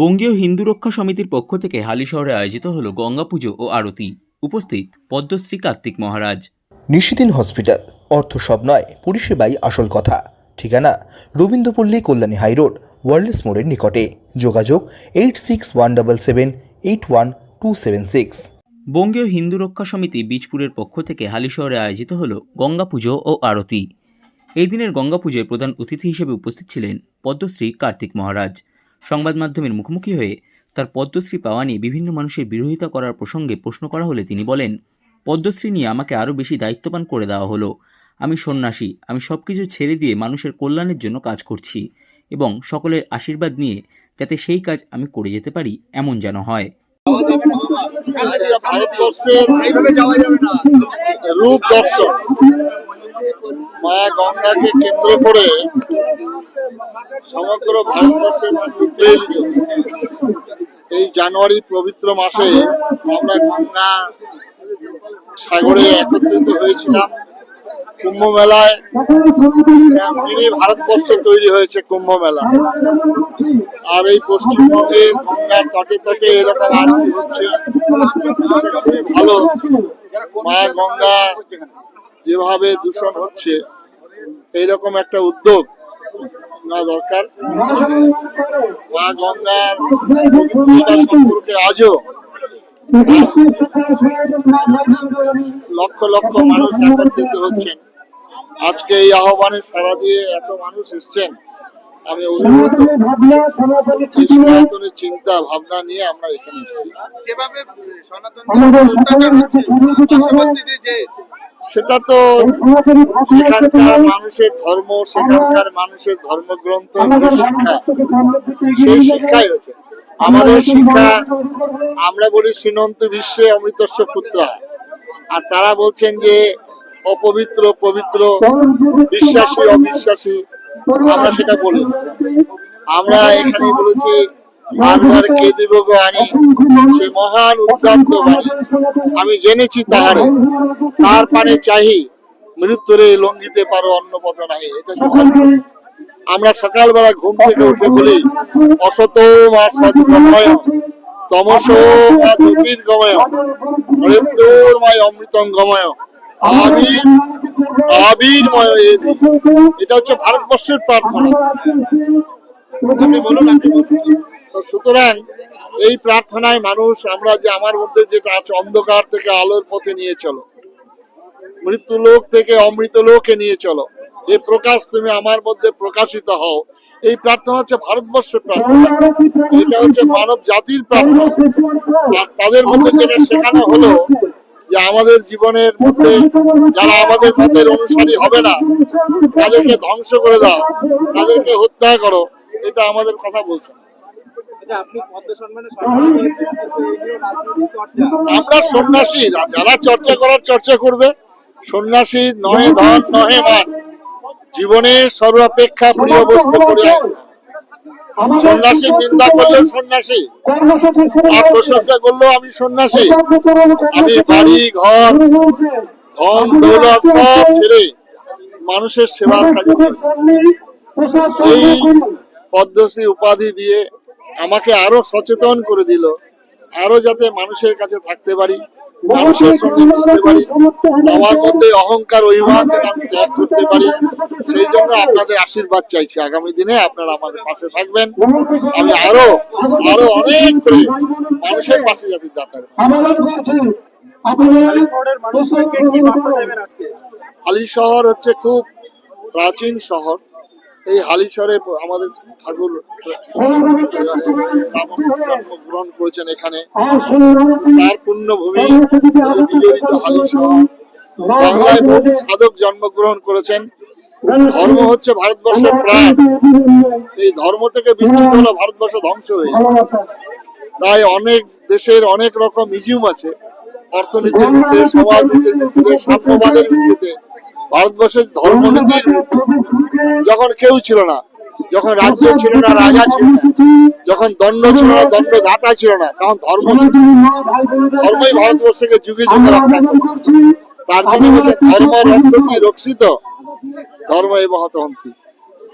বঙ্গীয় হিন্দু রক্ষা সমিতির পক্ষ থেকে হালি শহরে আয়োজিত হলো গঙ্গা পুজো ও আরতি। উপস্থিত পদ্মশ্রী কার্তিক মহারাজ। নিশিদিন হসপিটাল অর্থ সব নয় পরিষেবাই আসল কথা। ঠিকানা রবীন্দ্রপল্লী কল্যাণী হাইরোড ওয়ার্ল্ডস মোড়ের নিকটে। যোগাযোগ eight six one double seven eight one two seven six. Bangiya Hindu Raksha Samiti বীজপুরের পক্ষ থেকে হালি শহরে আয়োজিত হল গঙ্গা পুজো ও আরতি। এই দিনের গঙ্গা পুজোয় প্রধান অতিথি হিসেবে উপস্থিত ছিলেন পদ্মশ্রী কার্তিক মহারাজ। সংবাদ মাধ্যমের মুখোমুখি হয়ে তার পদ্মশ্রী পাওয়া নিয়ে বিভিন্ন মানুষের বিরোধিতা করার প্রসঙ্গে প্রশ্ন করা হলে তিনি বলেন, পদ্মশ্রী নিয়ে আমাকে আরও বেশি দায়িত্ববান করে দেওয়া হলো। আমি সন্ন্যাসী, আমি সব কিছু ছেড়ে দিয়ে মানুষের কল্যাণের জন্য কাজ করছি এবং সকলের আশীর্বাদ নিয়ে যাতে সেই কাজ আমি করে যেতে পারি এমন যেন হয়। রূপ দর্শন। মা গঙ্গাকে কেন্দ্র করে সমগ্র ভারতবর্ষের এই জানুয়ারি পবিত্র মাসে আমরা গঙ্গা সাগরে একত্রিত হয়েছিলাম। কুম্ভ মেলায় ভারতবর্ষ তৈরি হয়েছে কুম্ভ মেলা। আর এই পশ্চিমবঙ্গের গঙ্গার তটে তটে এরকম আরতি হচ্ছে। খুবই ভালো। মায়া গঙ্গা যেভাবে দূষণ হচ্ছে, এইরকম একটা উদ্যোগ না দরকার। মা গঙ্গার সম্পর্কে আজও লক্ষ লক্ষ মানুষ একত্রিত হচ্ছেন। আজকে এই আহ্বানে সারা দিয়ে এত মানুষ এসছেন, আমি সনাতনের চিন্তা ভাবনা নিয়ে আমরা এখানে এসেছি। যেভাবে সনাতন সেটা তো সেখানকার মানুষের ধর্ম সেখানকার মানুষের ধর্মগ্রন্থ যে শিক্ষা সেই শিক্ষাই হচ্ছে আমাদের শিক্ষা আমরা বলি শ্রীনন্ত বিশ্বে অমৃতস্ব পুত্রা। আর তারা বলছেন যে অপবিত্র পবিত্র বিশ্বাসী অবিশ্বাসী আমরা সেটা বলি আমরা এখানে বলেছি দিব গো আনি? সে মহান বাণী। আমি জেনেছি তাহারে। তার পানে চাহি মৃত্যুরে লঙ্ঘিতে পারো অন্য পথ নাহি। এটা হচ্ছে আমরা সকালবেলা ঘুম থেকে উঠে বলি অসত মা সদ্গময় তমস মা জ্যোতির্গময় মৃত্যুর্ময় অমৃতম গময় আবির আবির্ময় এটা হচ্ছে ভারতবর্ষের প্রার্থনা। আপনি বলুন আপনি বলুন। তো সুতরাং এই প্রার্থনায় মানুষ, আমরা যে আমার মধ্যে যেটা আছে, অন্ধকার থেকে আলোর পথে নিয়ে চলো। মৃত্যু লোক থেকে অমৃত লোকে নিয়ে চলো। এই প্রকাশ তুমি আমার মধ্যে প্রকাশিত হও। এই প্রার্থনা হচ্ছে ভারতবর্ষের প্রার্থনা। এটা হচ্ছে মানব জাতির প্রার্থনা। তাদের মধ্যে যেটা শেখানো হলো যে আমাদের জীবনের মধ্যে যারা আমাদের মতের অনুসারী হবে না, তাদেরকে ধ্বংস করে দাও, তাদেরকে হত্যা করো, এটা আমাদের কথা বলছে। আমরা সন্ন্যাসী যারা চর্চা করার চর্চা করবে সন্ন্যাসী নহে ধন নহে মান। জীবনের সর্বাপেক্ষা প্রিয় বস্তু করিয়া সন্ন্যাসী নিন্দা করলেও সন্ন্যাসী। আর প্রশংসা করলেও আমি সন্ন্যাসী। আমি বাড়ি ঘর ধন দৌলত সব ছেড়ে মানুষের সেবার কাজে এই পদ্মশ্রী উপাধি দিয়ে আমাকে আরও সচেতন করে দিল আরও যাতে মানুষের কাছে থাকতে পারি মানুষের সঙ্গে মিশতে পারি আমার মধ্যে অহংকার অভিমান যেন আমি ত্যাগ করতে পারি সেই জন্য আপনাদের আশীর্বাদ চাইছি। আগামী দিনে আপনারা আমাদের পাশে থাকবেন। আমি আরও আরও অনেক করে মানুষের পাশে যাতে আজকে? হালি শহর হচ্ছে খুব প্রাচীন শহর। এই হালি শহরে আমাদের ঠাকুর জন্মগ্রহণ করেছেন এখানে। তার পুণ্যভূমি বিজড়িত বাংলায় বহু সাধক জন্মগ্রহণ করেছেন। ধর্ম হচ্ছে ভারতবর্ষের প্রাণ। এই ধর্ম থেকে বিচ্ছুত হলে ভারতবর্ষ ধ্বংস হয়ে তাই অনেক দেশের অনেক রকম মিউজিয়াম আছে। অর্থনীতির ভিত্তিতে সমাজনীতির সাম্যবাদের ভিত্তিতে ভারতবর্ষের ভিত্তিতে যখন কেউ ছিল না যখন রাজ্য ছিল না রাজা ছিল না যখন দণ্ড ছিল না দণ্ড দাতা ছিল না তখন ধর্ম ছিল ধর্মই ভারতবর্ষকে যুগে যুগে রক্ষা তার জন্য বলছে ধর্ম রক্ষতি রক্ষিত। ধর্ম এ বহত হন্তি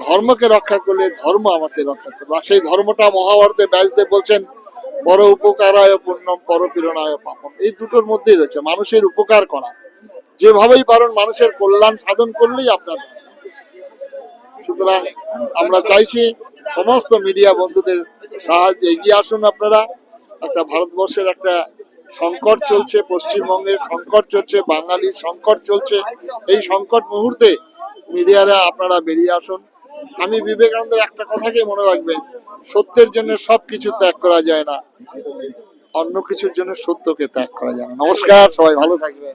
ধর্মকে রক্ষা করলে ধর্ম আমাকে রক্ষা করবে। আর সেই ধর্মটা মহাভারতে ব্যাসদেব বলছেন পর উপকারায় পুণ্যম পরপীড়নায় পাপম। এই দুটোর মধ্যেই রয়েছে। মানুষের উপকার করা। যেভাবেই পারেন, মানুষের কল্যাণ সাধন করলেই আপনার সুতরাং আমরা চাইছি সমস্ত মিডিয়া বন্ধুদের সাহায্যে এগিয়ে আসুন আপনারা। একটা ভারতবর্ষের একটা সংকট চলছে, পশ্চিমবঙ্গের সংকট চলছে, বাঙালির সংকট চলছে। এই সংকট মুহূর্তে মিডিয়ারা আপনারা বেরিয়ে আসুন। স্বামী বিবেকানন্দের একটা কথাকে মনে রাখবেন, সত্যের জন্য সব কিছু ত্যাগ করা যায় না, অন্য কিছুর জন্য সত্যকে ত্যাগ করা যায় না। নমস্কার, সবাই ভালো থাকবেন।